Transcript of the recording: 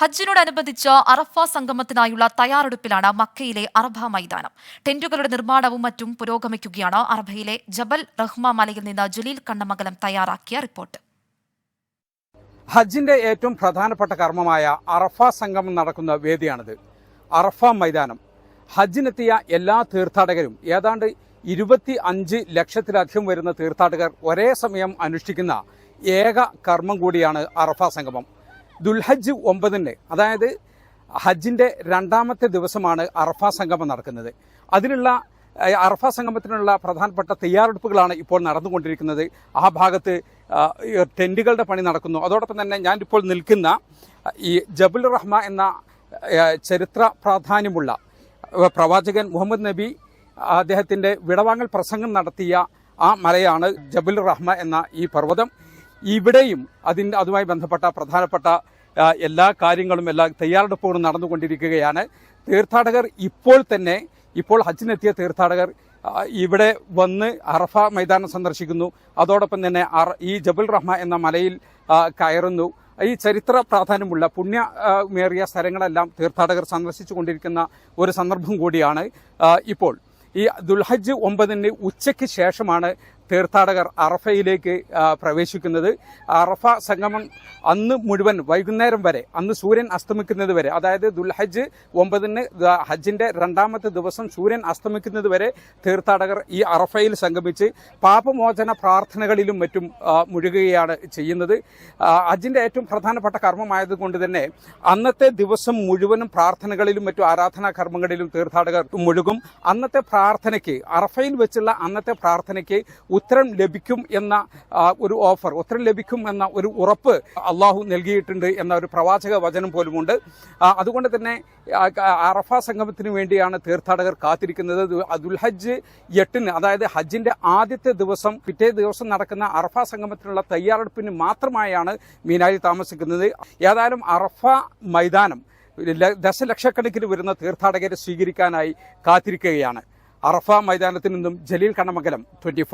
ഹജ്ജിനോടനുബന്ധിച്ച് അറഫ സംഗമത്തിനായുള്ള തയ്യാറെടുപ്പിലാണ് മക്കയിലെ അറഫ മൈതാനം. ടെന്റുകളുടെ നിർമ്മാണവും മറ്റും പുരോഗമിക്കുകയാണ് അറഫയിലെ ജബൽ റഹ്മ മലയിൽ നിന്ന് ജലീൽ കണ്ണമംഗലം തയ്യാറാക്കിയ റിപ്പോർട്ട്. ഹജ്ജിന്റെ ഏറ്റവും പ്രധാനപ്പെട്ട കർമ്മമായ അറഫ സംഗമം നടക്കുന്ന വേദിയാണിത്. അറഫ മൈതാനം. ഹജ്ജിനെത്തിയ എല്ലാ തീർത്ഥാടകരും ഏതാണ്ട് ഇരുപത്തി അഞ്ച് ലക്ഷത്തിലധികം വരുന്ന തീർത്ഥാടകർ ഒരേ സമയം അനുഷ്ഠിക്കുന്ന ഏക കർമ്മം കൂടിയാണ് അറഫ സംഗമം. ദുൽഹജ്ജ് ഒമ്പതിന് അതായത് ഹജ്ജിന്റെ രണ്ടാമത്തെ ദിവസമാണ് അറഫ സംഗമം നടക്കുന്നത്. അതിനുള്ള അറഫ സംഗമത്തിനുള്ള പ്രധാനപ്പെട്ട തയ്യാറെടുപ്പുകളാണ് ഇപ്പോൾ നടന്നുകൊണ്ടിരിക്കുന്നത്. ആ ഭാഗത്ത് ടെന്റുകളുടെ പണി നടക്കുന്നു. അതോടൊപ്പം തന്നെ ഞാനിപ്പോൾ നിൽക്കുന്ന ഈ ജബുൽ റഹ്മ എന്ന ചരിത്ര പ്രാധാന്യമുള്ള പ്രവാചകൻ മുഹമ്മദ് നബി അദ്ദേഹത്തിന്റെ വിടവാങ്ങൽ പ്രസംഗം നടത്തിയ ആ മലയാണ് ജബുൽ റഹ്മ എന്ന ഈ പർവതം. ഇവിടെയും അതിന് അതുമായി ബന്ധപ്പെട്ട പ്രധാനപ്പെട്ട എല്ലാ കാര്യങ്ങളും എല്ലാ തയ്യാറെടുപ്പുകളും നടന്നുകൊണ്ടിരിക്കുകയാണ്. തീർത്ഥാടകർ ഇപ്പോൾ തന്നെ ഇപ്പോൾ ഹജ്ജിനെത്തിയ തീർത്ഥാടകർ ഇവിടെ വന്ന് അറഫ മൈതാനം സന്ദർശിക്കുന്നു. അതോടൊപ്പം തന്നെ ഈ ജബുൽ റഹ്മ എന്ന മലയിൽ കയറുന്നു. ഈ ചരിത്ര പ്രാധാന്യമുള്ള പുണ്യമേറിയ സ്ഥലങ്ങളെല്ലാം തീർത്ഥാടകർ സന്ദർശിച്ചു കൊണ്ടിരിക്കുന്ന ഒരു സന്ദർഭം കൂടിയാണ് ഇപ്പോൾ. ഈ ദുൽഹജ്ജ് ഒമ്പതിന് ഉച്ചയ്ക്ക് ശേഷമാണ് തീർത്ഥാടകർ അറഫയിലേക്ക് പ്രവേശിക്കുന്നത്. അറഫ സംഗമം അന്ന് മുഴുവൻ വൈകുന്നേരം വരെ അന്ന് സൂര്യൻ അസ്തമിക്കുന്നത് വരെ അതായത് ദുൽഹജ്ജ് ഒമ്പതിന് ഹജ്ജിന്റെ രണ്ടാമത്തെ ദിവസം സൂര്യൻ അസ്തമിക്കുന്നത് വരെ തീർത്ഥാടകർ ഈ അറഫയിൽ സംഗമിച്ച് പാപമോചന പ്രാർത്ഥനകളിലും മറ്റും മുഴുകുകയാണ് ചെയ്യുന്നത്. ഹജ്ജിന്റെ ഏറ്റവും പ്രധാനപ്പെട്ട കർമ്മമായതുകൊണ്ട് തന്നെ അന്നത്തെ ദിവസം മുഴുവനും പ്രാർത്ഥനകളിലും മറ്റും ആരാധനാ കർമ്മങ്ങളിലും തീർത്ഥാടകർ മുഴുകും. അന്നത്തെ പ്രാർത്ഥനയ്ക്ക് അറഫയിൽ വെച്ചുള്ള അന്നത്തെ പ്രാർത്ഥനയ്ക്ക് ഉത്തരം ലഭിക്കും എന്ന ഒരു ഓഫർ ഉത്തരം ലഭിക്കും എന്ന ഒരു ഉറപ്പ് അള്ളാഹു നൽകിയിട്ടുണ്ട് എന്ന ഒരു പ്രവാചക വചനം പോലുമുണ്ട്. അതുകൊണ്ട് തന്നെ അറഫ സംഗമത്തിന് വേണ്ടിയാണ് തീർത്ഥാടകർ കാത്തിരിക്കുന്നത്. ദുൽഹജ്ജ് എട്ടിന് അതായത് ഹജ്ജിന്റെ ആദ്യത്തെ ദിവസം പിറ്റേ ദിവസം നടക്കുന്ന അറഫ സംഗമത്തിനുള്ള തയ്യാറെടുപ്പിന് മാത്രമായാണ് മീനാരി താമസിക്കുന്നത്. ഏതായാലും അറഫ മൈതാനം ദശലക്ഷക്കണക്കിന് വരുന്ന തീർത്ഥാടകരെ സ്വീകരിക്കാനായി കാത്തിരിക്കുകയാണ്. അറഫ മൈതാനത്തിൽ നിന്നും ജലീൽ കണ്ണമംഗലം ട്വന്റി